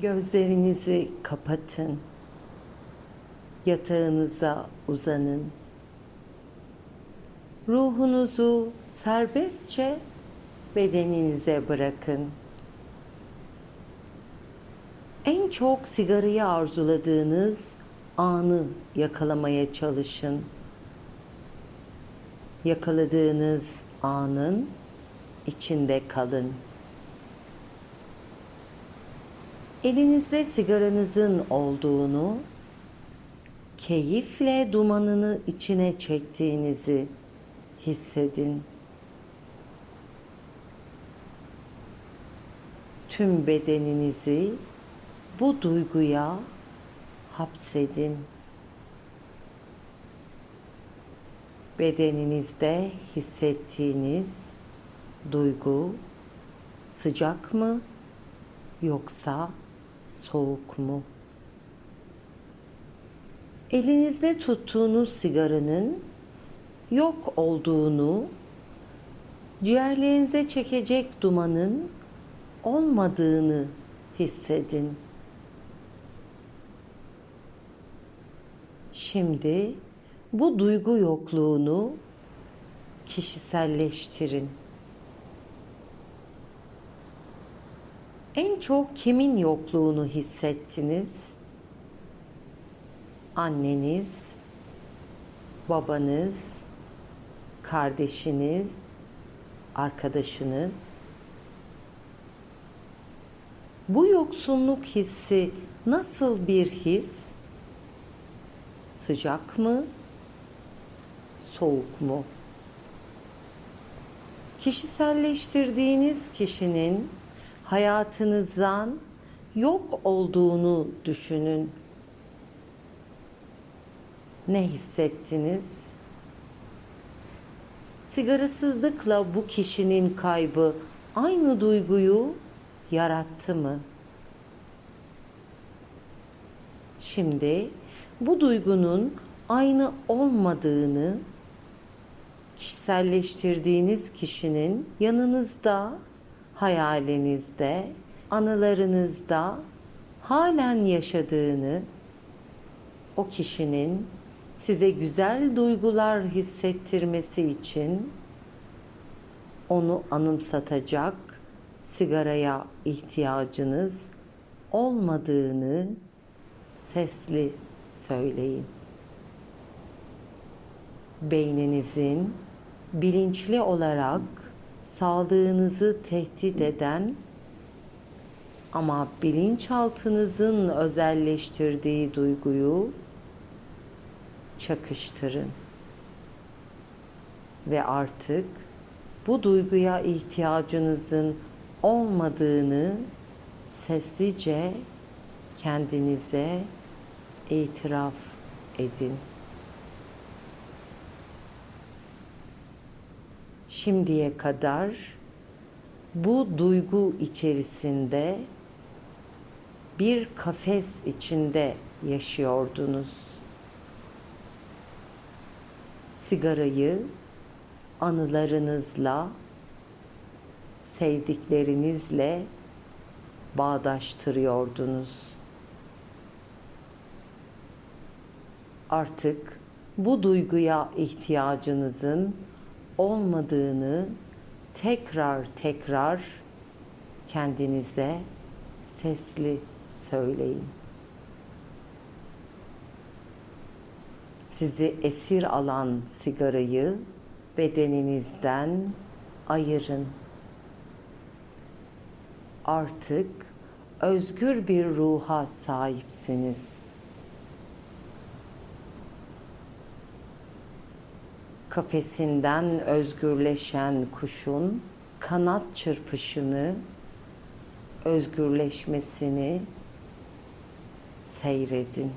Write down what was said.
Gözlerinizi kapatın. Yatağınıza uzanın. Ruhunuzu serbestçe bedeninize bırakın. En çok sigarayı arzuladığınız anı yakalamaya çalışın. Yakaladığınız anın içinde kalın. Elinizde sigaranızın olduğunu, keyifle dumanını içine çektiğinizi hissedin. Tüm bedeninizi bu duyguya hapsedin. Bedeninizde hissettiğiniz duygu sıcak mı yoksa soğuk mu? Elinizde tuttuğunuz sigaranın yok olduğunu, ciğerlerinize çekecek dumanın olmadığını hissedin. Şimdi bu duygu yokluğunu kişiselleştirin. En çok kimin yokluğunu hissettiniz? Anneniz, babanız, kardeşiniz, arkadaşınız. Bu yoksunluk hissi nasıl bir his? Sıcak mı? Soğuk mu? Kişiselleştirdiğiniz kişinin hayatınızdan yok olduğunu düşünün. Ne hissettiniz? Sigarasızlıkla bu kişinin kaybı aynı duyguyu yarattı mı? Şimdi bu duygunun aynı olmadığını kişiselleştirdiğiniz kişinin yanınızda, hayalinizde, anılarınızda halen yaşadığını, o kişinin size güzel duygular hissettirmesi için onu anımsatacak sigaraya ihtiyacınız olmadığını sesli söyleyin. Beyninizin bilinçli olarak sağlığınızı tehdit eden ama bilinçaltınızın özelleştirdiği duyguyu çakıştırın. Ve artık bu duyguya ihtiyacınızın olmadığını sessizce kendinize itiraf edin. Şimdiye kadar bu duygu içerisinde bir kafes içinde yaşıyordunuz. Sigarayı anılarınızla, sevdiklerinizle bağdaştırıyordunuz. Artık bu duyguya ihtiyacınızın olmadığını tekrar tekrar kendinize sesli söyleyin. Sizi esir alan sigarayı bedeninizden ayırın. Artık özgür bir ruha sahipsiniz. Kafesinden özgürleşen kuşun kanat çırpışını, özgürleşmesini seyredin.